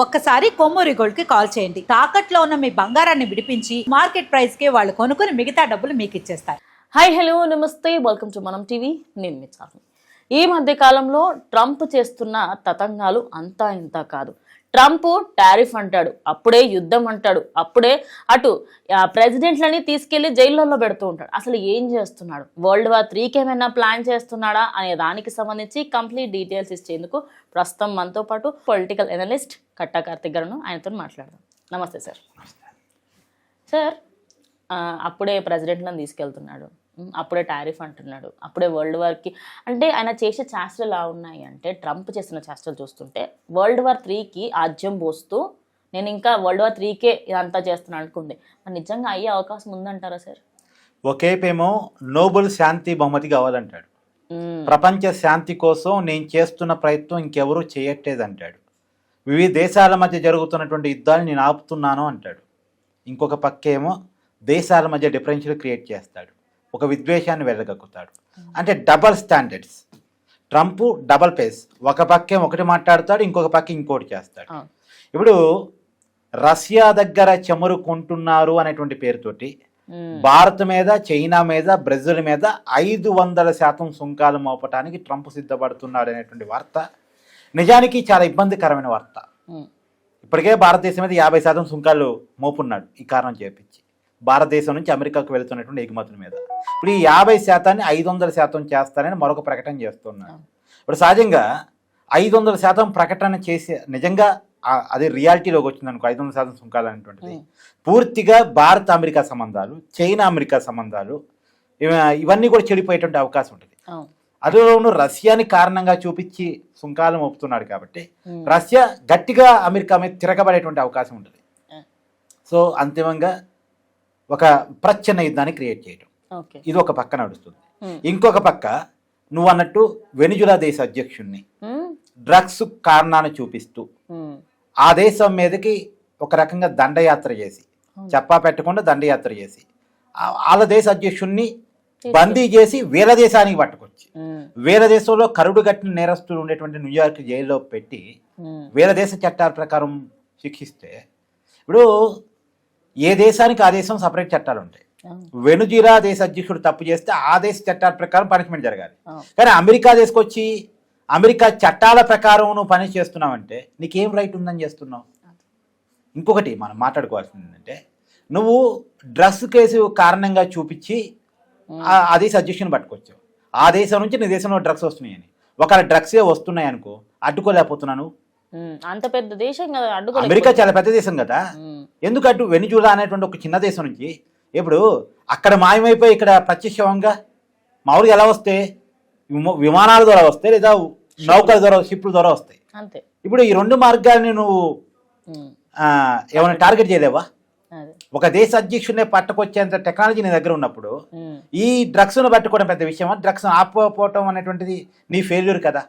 ఒక్కసారి కొమ్మూరి గోల్డ్కి కాల్ చేయండి. తాకట్లో ఉన్న మీ బంగారాన్ని విడిపించి మార్కెట్ ప్రైస్కి వాళ్ళు కొనుక్కుని మిగతా డబ్బులు మీకు ఇచ్చేస్తారు. హాయ్ హలో నమస్తే. Welcome to Manam TV. నేను మీ ఈ మధ్య కాలంలో ట్రంప్ చేస్తున్న తతంగాలు అంతా ఇంత కాదు. ట్రంప్ టారిఫ్ అంటాడు. అప్పుడే యుద్ధం అంటాడు. అప్పుడే అటు ఆ, ప్రెసిడెంట్లని తీసుకెళ్ళి జైళ్ళల్లో పెడుతూ ఉంటాడు. అసలు ఏం చేస్తున్నాడు? వరల్డ్ వార్ త్రీకి ఏమైనా ప్లాన్ చేస్తున్నాడా అనే దానికి సంబంధించి కంప్లీట్ డీటెయిల్స్ ఇచ్చేందుకు ప్రస్తుతం మనతో పాటు పొలిటికల్ ఎనలిస్ట్ కట్టా కార్తిక్ గారును ఆయనతో మాట్లాడదాం. నమస్తే సార్. సార్ అప్పుడే ప్రెసిడెంట్లను తీసుకెళ్తున్నాడు. అప్పుడే టారిఫ్ అంటున్నాడు. అప్పుడే వరల్డ్ వార్కి అంటే ఆయన చేసే చేష్టలు ఎలా ఉన్నాయి అంటే ట్రంప్ చేసిన చేష్టలు చూస్తుంటే వరల్డ్ వార్ త్రీకి ఆజ్యం పోస్తూ నేను ఇంకా వరల్డ్ వార్ త్రీకే ఇదంతా చేస్తున్నాను అనుకుంది. మరి నిజంగా అయ్యే అవకాశం ఉందంటారా సార్? ఒకేపేమో నోబెల్ శాంతి బహుమతి కావాలంటాడు. ప్రపంచ శాంతి కోసం నేను చేస్తున్న ప్రయత్నం ఇంకెవరూ చేయట్లేదు అంటాడు వివిధ దేశాల మధ్య జరుగుతున్నటువంటి యుద్ధాలు నేను ఆపుతున్నాను అంటాడు. ఇంకొక పక్కేమో దేశాల మధ్య డిఫరెన్షియల్ క్రియేట్ చేస్తాడు. ఒక విద్వేషాన్ని వెళ్ళగక్కుతాడు అంటే double standards Trump double face ఒక పక్కే ఒకటి మాట్లాడతాడు ఇంకొక పక్క ఇంకోటి చేస్తాడు. ఇప్పుడు రష్యా దగ్గర చమురు కొంటున్నారు అనేటువంటి పేరుతోటి భారత్ మీద చైనా మీద బ్రెజిల్ మీద ఐదు వందల శాతం సుంకాలు మోపటానికి ట్రంప్ సిద్ధపడుతున్నాడు అనేటువంటి వార్త నిజానికి చాలా ఇబ్బందికరమైన వార్త. ఇప్పటికే భారతదేశం మీద యాభై శాతం సుంకాలు మోపున్నాడు ఈ కారణం చేపించి భారతదేశం నుంచి అమెరికాకు వెళుతున్నటువంటి ఎగుమతుల మీద. ఇప్పుడు ఈ యాభై శాతాన్ని ఐదు వందల శాతం చేస్తారని మరొక ప్రకటన చేస్తున్నాడు ఇప్పుడు సహజంగా ఐదు వందల శాతం ప్రకటన చేసే నిజంగా అది రియాలిటీలోకి వచ్చింది అనుకో ఐదు వందల శాతం సుంకాలు అనేటువంటిది ఉమ్, పూర్తిగా భారత్ అమెరికా సంబంధాలు చైనా అమెరికా సంబంధాలు ఇవ- ఇవన్నీ కూడా చెడిపోయేటువంటి అవకాశం ఉంటుంది. అందులోనూ రష్యాని కారణంగా చూపించి సుంకాలు మోపుతున్నాడు కాబట్టి రష్యా గట్టిగా అమెరికా మీద తిరగబడేటువంటి అవకాశం ఉంటుంది. సో అంతిమంగా ఒక ప్రచ్ఛన్న యుద్ధాన్ని క్రియేట్ చేయటం. ఓకే. ఇది ఒక పక్క నడుస్తుంది. ఇంకొక పక్క నువ్వు అన్నట్టు వెనిజులా దేశ అధ్యక్షుణ్ణి డ్రగ్స్ కారణాన్ని చూపిస్తూ ఆ దేశం మీదకి ఒక రకంగా దండయాత్ర చేసి. చెప్పా పెట్టకుండా దండయాత్ర చేసి వాళ్ళ దేశ అధ్యక్షుణ్ణి బందీ చేసి వేల దేశానికి పట్టుకొచ్చి వేల దేశంలో కరుడు కట్టిన నేరస్తులు ఉండేటువంటి న్యూయార్క్ జైల్లో పెట్టి వేల దేశ చట్టాల ప్రకారం శిక్షిస్తే ఇప్పుడు ఏ దేశానికి ఆ దేశం సపరేట్ చట్టాలు ఉంటాయి. వెనుజులా దేశ అధ్యక్షుడు తప్పు చేస్తే ఆ దేశ చట్టాల ప్రకారం పనిష్మెంట్ జరగాలి. కానీ అమెరికా తీసుకొచ్చి అమెరికా చట్టాల ప్రకారం నువ్వు పని చేస్తున్నావంటే నీకేం రైట్ ఉందని చేస్తున్నావు? ఇంకొకటి మనం మాట్లాడుకోవాల్సింది ఏంటంటే నువ్వు డ్రగ్స్ కేసు కారణంగా చూపించి ఆ- దేశ అధ్యక్షుని పట్టుకొచ్చావు. ఆ దేశం నుంచి నీ దేశంలో డ్రగ్స్ వస్తున్నాయని. ఒకవేళ డ్రగ్సే వస్తున్నాయి అనుకో అడ్డుకోలేకపోతున్నాను అంత పెద్ద దేశం కదా అడ్డుకోలేకపోతే- అమెరికా చాలా పెద్ద దేశం కదా. ఎందుకు అటు వెనిజులా అనేటువంటి ఒక చిన్న దేశం నుంచి? ఇప్పుడు అక్కడ మాయమైపోయి ఇక్కడ ప్రత్యక్షంగా మామూలుగా ఎలా వస్తే? విమ- విమానాల ద్వారా వస్తాయి లేదా నౌకల ద్వారా షిప్ల ద్వారా వస్తాయి అంతే. ఇప్పుడు ఈ రెండు మార్గాల్ని నువ్వు ఏమైనా టార్గెట్ చేయలేవా? ఒక దేశ అధ్యక్షుడినే పట్టుకొచ్చేంత టెక్నాలజీ నీ దగ్గర ఉన్నప్పుడు ఈ డ్రగ్స్ను పట్టుకోవడం పెద్ద విషయమా? డ్రగ్స్ ఆపుకోవటం అనేటువంటిది నీ ఫెయిల్యూర్ కదా.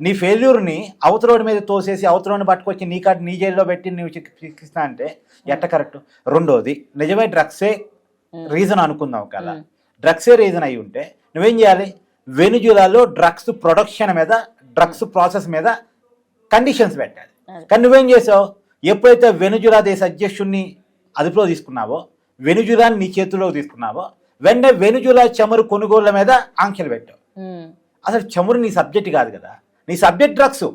నీ ఫెయిల్యూర్ని అవతలోడి మీద తోసేసి అవతలోని పట్టుకొచ్చి నీ కాటి నీ జైల్లో పెట్టి నువ్వు శిక్షిస్తా అంటే ఎట్ట కరెక్ట్ రెండోది నిజమే డ్రగ్సే రీజన్ అనుకుందాం కదా. డ్రగ్సే రీజన్ అయి ఉంటే నువ్వేం చేయాలి? వెనుజులాలో డ్రగ్స్ ప్రొడక్షన్ మీద డ్రగ్స్ ప్రాసెస్ మీద కండిషన్స్ పెట్టాలి. కానీ నువ్వేం చేసావు? ఎప్పుడైతే వెనుజులా దేశ అధ్యక్షుడిని అదుపులో తీసుకున్నావో వెనుజులాని నీ చేతుల్లోకి తీసుకున్నావో వెంటనే వెనుజులా చమురు కొనుగోళ్ళ మీద ఆంక్షలు పెట్టావు. అసలు చమురు నీ సబ్జెక్ట్ కాదు కదా. నీ సబ్జెక్ట్ డ్రగ్స్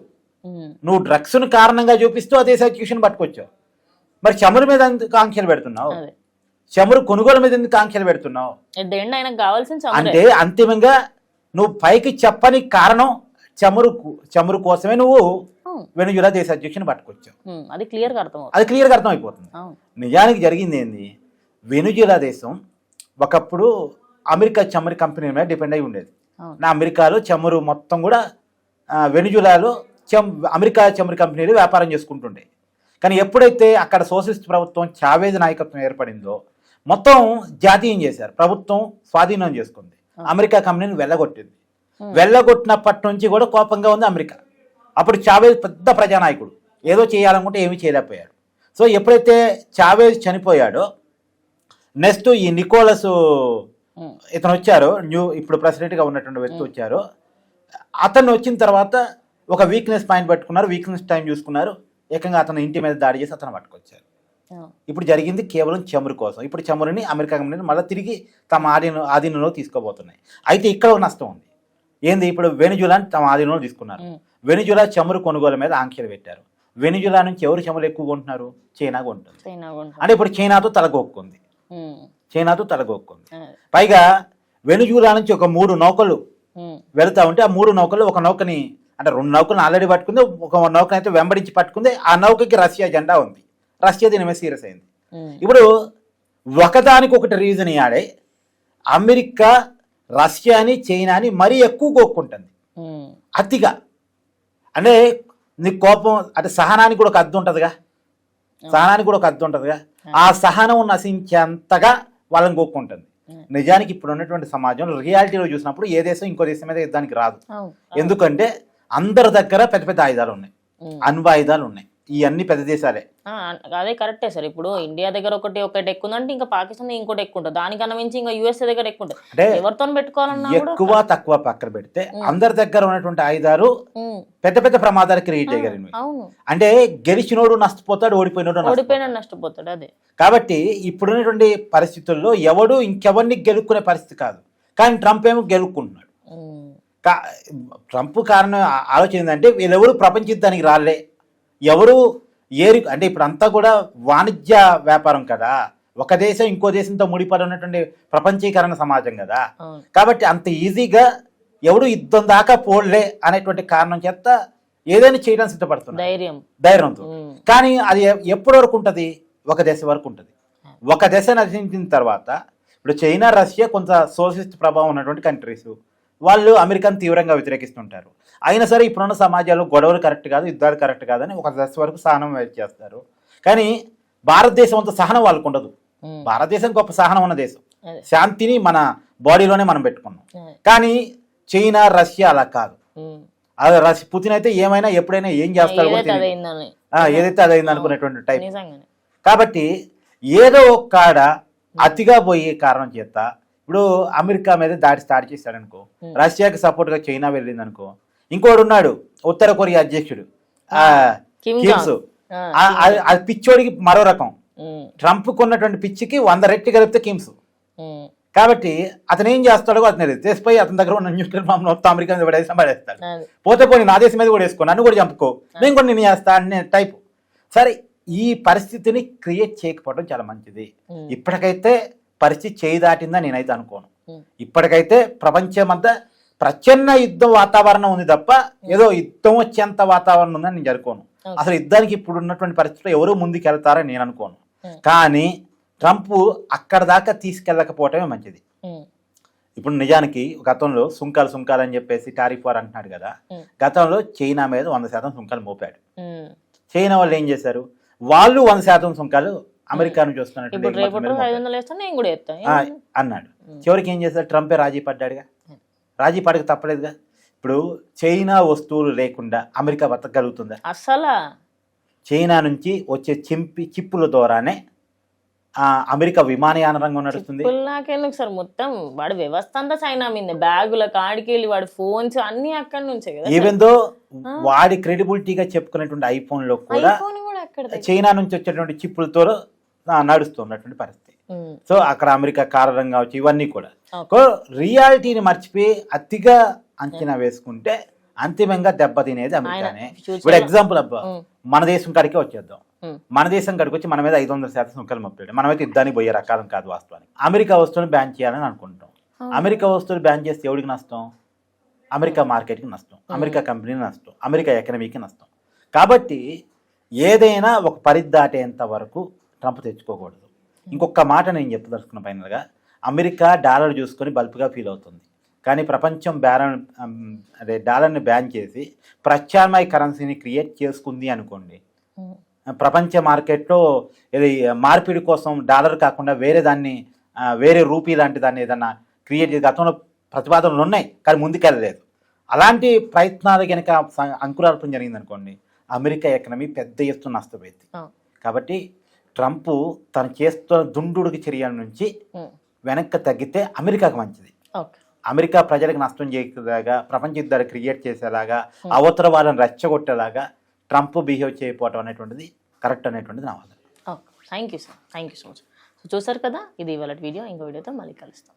నువ్వు డ్రగ్స్ను కారణంగా చూపిస్తూ దేశ అధ్యక్షుని పట్టుకొచ్చావు. మరి చమురు మీద ఎందుకు ఆంక్షలు పెడుతున్నావు? అదే. చమురు కొనుగోలు మీద ఎందుకు ఆంక్షలు పెడుతున్నావు. అంటే అంతిమంగా నువ్వు పైకి చెప్పని కారణం చమురు చమురు కోసమే నువ్వు వెనుజులా దేశ అధ్యక్షుని పట్టుకొచ్చావు. అది క్లియర్గా అర్థం అది క్లియర్గా అర్థమైపోతుంది. అవును. నిజానికి జరిగింది ఏంది? వెనుజులా దేశం ఒకప్పుడు అమెరికా చమురు కంపెనీ మీద డిపెండ్ అయి ఉండేది. నా అమెరికాలో చమురు మొత్తం కూడా వెనుజులాలో చం అమెరికా చమురు కంపెనీలు వ్యాపారం చేసుకుంటుండే. కానీ ఎప్పుడైతే అక్కడ సోషలిస్ట్ ప్రభుత్వం చావేజ్ నాయకత్వం ఏర్పడిందో మొత్తం జాతీయం చేశారు. ప్రభుత్వం స్వాధీనం చేసుకుంది. అమెరికా కంపెనీని వెళ్ళగొట్టింది. వెళ్ళగొట్టినప్పటి నుంచి కూడా కోపంగా ఉంది అమెరికా. అప్పుడు చావేజ్ పెద్ద ప్రజానాయకుడు. ఏదో చేయాలనుకుంటే ఏమీ చేయలేకపోయాడు. సో ఎప్పుడైతే చావేజ్ చనిపోయాడో నెక్స్ట్ ఈ నికోలస్ ఇతను వచ్చారు. న్యూ ఇప్పుడు ప్రెసిడెంట్గా ఉన్నటువంటి వ్యక్తి వచ్చారు. అతను వచ్చిన తర్వాత ఒక వీక్నెస్ పాయింట్ పట్టుకున్నారు వీక్నెస్ టైం చూసుకున్నారు. ఏకంగా అతను ఇంటి మీద దాడి చేసి అతను పట్టుకొచ్చారు. ఇప్పుడు జరిగింది కేవలం చమురు కోసం. ఇప్పుడు చమురుని అమెరికా కంపెనీలు మళ్ళీ తిరిగి తమ ఆధీన ఆధీనంలో తీసుకోబోతున్నాయి. అయితే ఇక్కడ ఒక నష్టం ఉంది. ఏంది ఇప్పుడు వెనుజులాని తమ ఆధీనంలో తీసుకున్నారు. వెనుజులా చమురు కొనుగోలు మీద ఆంక్షలు పెట్టారు. వెనుజులా నుంచి ఎవరు చమురు ఎక్కువ కొంటున్నారు? చైనా కొంటుంది. అంటే ఇప్పుడు చైనాతో తలగొక్కుంది చైనాతో తలగొక్కుంది పైగా వెనుజులా నుంచి ఒక మూడు నౌకలు వెళ్తా ఉంటే ఆ మూడు నౌకలు ఒక నౌకని అంటే రెండు నౌకలను ఆల్రెడీ పట్టుకుంది ఒక నౌకను అయితే వెంబడించి పట్టుకుంది ఆ నౌకకి రష్యా జెండా ఉంది. రష్యా దీని మీద సీరియస్ అయింది. ఇప్పుడు ఒకదానికి ఒకటి రీజన్ ఆడే అమెరికా రష్యాని చైనాని మరీ ఎక్కువ కోక్కుంటుంది. అతిగా. అంటే నీ కోపం అంటే సహనానికి కూడా ఒక అర్థం ఉంటుందిగా. సహనానికి కూడా ఒక అర్థం ఉంటుందిగా. ఆ. సహనం నశించేంతగా వాళ్ళని కోక్కుంటుంది. నిజానికి ఇప్పుడు ఉన్నటువంటి సమాజంలో రియాలిటీలో చూసినప్పుడు ఏ దేశం ఇంకో దేశం మీద యుద్ధానికి రాదు. ఎందుకంటే అందరి దగ్గర పెద్ద పెద్ద ఆయుధాలు ఉన్నాయి. ఉమ్. అణ్వ ఆయుధాలు ఉన్నాయి. ఈ అన్ని పెద్ద దేశాలే. అదే కరెక్టే సార్. ఇప్పుడు ఇండియా దగ్గర ఒకటి ఒకటి ఎక్కువ ఉందంటే ఇంకా పాకిస్తాన్ ఇంకోటి ఎక్కువ ఉంటుంది. దానికన్నా మించి ఇంకా యూఎస్ఏ దగ్గర ఎక్కువ ఉంటుంది. అంటే ఎవరితో పెట్టుకోవాలన్నా ఎక్కువ తక్కువ పక్కన పెడితే అందరి దగ్గర ఉన్నటువంటి ఆయుధాలు పెద్ద పెద్ద ప్రమాదాలు క్రియేట్ చేయగలిగినవి. అవును. అంటే గెలిచినోడు నష్టపోతాడు ఓడిపోయినోడు నష్టపోతాడు. ఓడిపోయినా నష్టపోతాడు అదే. కాబట్టి ఇప్పుడున్నటువంటి పరిస్థితుల్లో ఎవడు ఇంకెవరిని గెలుక్కునే పరిస్థితి కాదు. కానీ ట్రంప్ ఏమో గెలుక్కుంటున్నాడు. ట్రంప్ కారణం ఆలోచన ఏంటంటే వీళ్ళెవరు ప్రపంచ యుద్ధానికి రాలే. ఎవరు ఏరి అంటే ఇప్పుడు అంతా కూడా వాణిజ్య వ్యాపారం కదా. ఒక దేశం ఇంకో దేశంతో ముడిపడి ఉన్నటువంటి ప్రపంచీకరణ సమాజం కదా. కాబట్టి అంత ఈజీగా ఎవడు యుద్ధం దాకా పోలే అనేటువంటి కారణం చేత ఏదైనా చేయడం సిద్ధపడుతుంది ధైర్యం. ధైర్యంతో కానీ అది ఎప్పటి వరకు ఉంటుంది? ఒక దశ వరకు ఉంటుంది. ఒక దశ నశించిన తర్వాత ఇప్పుడు చైనా రష్యా కొంత సోషలిస్ట్ ప్రభావం ఉన్నటువంటి కంట్రీస్ వాళ్ళు అమెరికాను తీవ్రంగా వ్యతిరేకిస్తుంటారు. అయినా సరే ఇప్పుడున్న సమాజాల్లో గొడవలు కరెక్ట్ కాదు యుద్ధాలు కరెక్ట్ కాదని ఒక దశ వరకు సహనం చేస్తారు. కానీ భారతదేశం అంత సహనం వాళ్ళకు ఉండదు. భారతదేశం గొప్ప సహనం ఉన్న దేశం. శాంతిని మన బాడీలోనే మనం పెట్టుకున్నాం. కానీ చైనా రష్యా అలా కాదు. అది రష్యా పుతిన్ అయితే ఏమైనా ఎప్పుడైనా ఏం చేస్తాడో ఏదైతే అదైంది అనుకునేటువంటి టైప్. కాబట్టి ఏదో ఒక కాడ అతిగా పోయే కారణం చేత ఇప్పుడు అమెరికా మీద దాడి స్టార్ట్ చేశాడు అనుకో. రష్యాకి సపోర్ట్గా చైనా వెళ్ళింది అనుకో ఇంకోడు ఉన్నాడు ఉత్తర కొరియా అధ్యక్షుడు. కిమ్స్ అది- పిచ్చోడికి మరో రకం. ట్రంప్ ఉన్నటువంటి పిచ్చికి వంద రెట్టి కలిపితే కిమ్స్ కాబట్టి అతను ఏం చేస్తాడో అతను తెలియదు. చేసిపోయి అతని దగ్గర ఉన్న న్యూక్లియర్ బాంబు మొత్తం అమెరికా మీద పడేసి పడేస్తాడు పోతే పోనీ నా దేశం మీద కూడా వేసుకో నన్ను కూడా చంపుకో. నేను కూడా నేను చేస్తా అనే టైప్ సరే ఈ పరిస్థితిని క్రియేట్ చేయకపోవడం చాలా మంచిది. ఇప్పటికైతే పరిస్థితి చేయి దాటిందని నేనైతే అనుకోను. ఇప్పటికైతే ప్రపంచమంతా ప్రచన్న యుద్ధ వాతావరణం ఉంది తప్ప ఏదో యుద్ధం వచ్చేంత వాతావరణం ఉందని నేను జరుకోను. అసలు యుద్ధానికి ఇప్పుడు ఉన్నటువంటి పరిస్థితుల్లో ఎవరు ముందుకు వెళ్తారని నేను అనుకోను. కానీ ట్రంప్ అక్కడ దాకా తీసుకెళ్ళకపోవటమే మంచిది. ఇప్పుడు నిజానికి గతంలో సుంకాలు సుంకాలు అని చెప్పేసి టారిఫ్ వార్ అంటున్నాడు కదా. గతంలో చైనా మీద వంద శాతం సుంకాలు మోపాడు. చైనా వాళ్ళు ఏం చేశారు? వాళ్ళు వంద శాతం సుంకాలు అమెరికా నుంచి అన్నాడు. చివరికి ఏం చేశారు ట్రంపే రాజీ పడ్డాడుగా. రాజీ పడక తప్పలేదుగా. ఇప్పుడు చైనా వస్తువులు లేకుండా అమెరికా బతకగలుగుతుందా? అస్సలు. చైనా నుంచి వచ్చే చింపి చిప్పుల ద్వారానే అమెరికా విమానయాన రంగం నడుస్తుంది. నాకెందుకు సార్? మొత్తం వాడి వ్యవస్థ అంతా చైనా మీద. బ్యాగుల కాడికి వెళ్ళి వాడి ఫోన్స్ అన్ని అక్కడి నుంచే కదా ఈవెన్ దో వాడి క్రెడిబిలిటీగా చెప్పుకునేటువంటి ఐఫోన్లో కూడా చైనా నుంచి వచ్చేటువంటి చిప్పులతో నడుస్తున్నటువంటి పరిస్థితి. సో అక్కడ అమెరికా కారణం కావచ్చు ఇవన్నీ కూడా. రియాలిటీని మర్చిపోయి అతిగా అంచనా వేసుకుంటే అంతిమంగా దెబ్బతినేది అమెరికానే. future ఇప్పుడు ఎగ్జాంపుల్ అబ్బా. మన దేశం కాడికే వచ్చేద్దాం. మన దేశం కాడికి వచ్చి మన మీద ఐదు వందల శాతం సుంకాలు మొప్పాడు మనమైతే యుద్ధానికి పోయే రకాలం కాదు వాస్తవానికి. అమెరికా వస్తువుని బ్యాన్ చేయాలని అనుకుంటాం. అమెరికా వస్తువులు బ్యాన్ చేస్తే ఎవరికి నష్టం? అమెరికా మార్కెట్కి నష్టం. అమెరికా కంపెనీకి నష్టం. అమెరికా ఎకనమీకి నష్టం. కాబట్టి ఏదైనా ఒక పరిధి దాటేంత వరకు ట్రంప్ తెచ్చుకోకూడదు. ఇంకొక మాట నేను చెప్పదలుచుకున్న ఫైనల్గా అమెరికా డాలర్ చూసుకొని బల్ప్గా ఫీల్ అవుతుంది. కానీ ప్రపంచం బ్యారన్ అదే డాలర్ని బ్యాన్ చేసి ప్రత్యామ్నాయ కరెన్సీని క్రియేట్ చేసుకుంది అనుకోండి. ప్రపంచ మార్కెట్లో ఇది మార్పిడి కోసం డాలర్ కాకుండా వేరే దాన్ని వేరే రూపీ లాంటి దాన్ని ఏదన్నా క్రియేట్ చేసి గతంలో ప్రతిపాదనలు ఉన్నాయి కానీ ముందుకెళ్ళలేదు. అలాంటి ప్రయత్నాలు కనుక అంకురార్పణ జరిగింది అనుకోండి అమెరికా ఎకనమీ పెద్ద ఎత్తున నష్టపోయింది. కాబట్టి ట్రంప్ తను చేస్తున్న దుండుడికి చర్యల నుంచి వెనక్కి తగ్గితే అమెరికాకు మంచిది. అమెరికా ప్రజలకు నష్టం చేసేలాగా ప్రపంచ యుద్ధాలు క్రియేట్ చేసేలాగా అవతల వాళ్ళని రెచ్చగొట్టేలాగా ట్రంప్ బిహేవ్ చేయకపోవటం అనేటువంటిది కరెక్ట్ అనేటువంటిది నా వాదన. Thank you sir. Thank you so much. So చూసారు కదా ఇది ఇవాళ వీడియో. ఇంకో వీడియోతో మళ్ళీ కలుస్తాం.